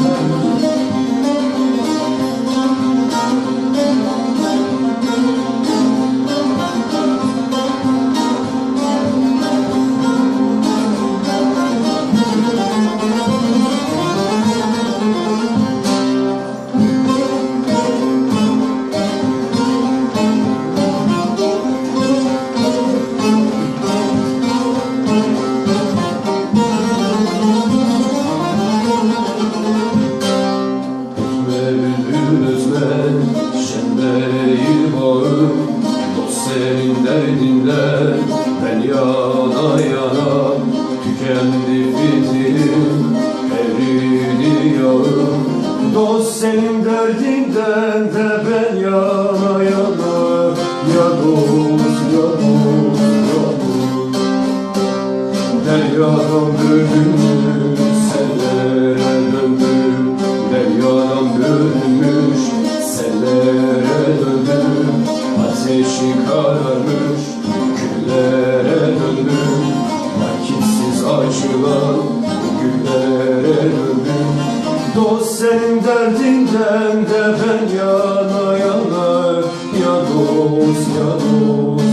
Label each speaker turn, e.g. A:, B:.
A: Thank you. Şimdeyi varım Dost senin derdinle Ben yana Tükendi fitilim Eridi yarım senin derdinden de ben yana Ya dost ya dost ya dost. Deryadan bölünür Kararmış küllere döndüm Vakitsiz açılan güllere döndüm Dost senin derdinden de ben yana yana Ya dost ya dost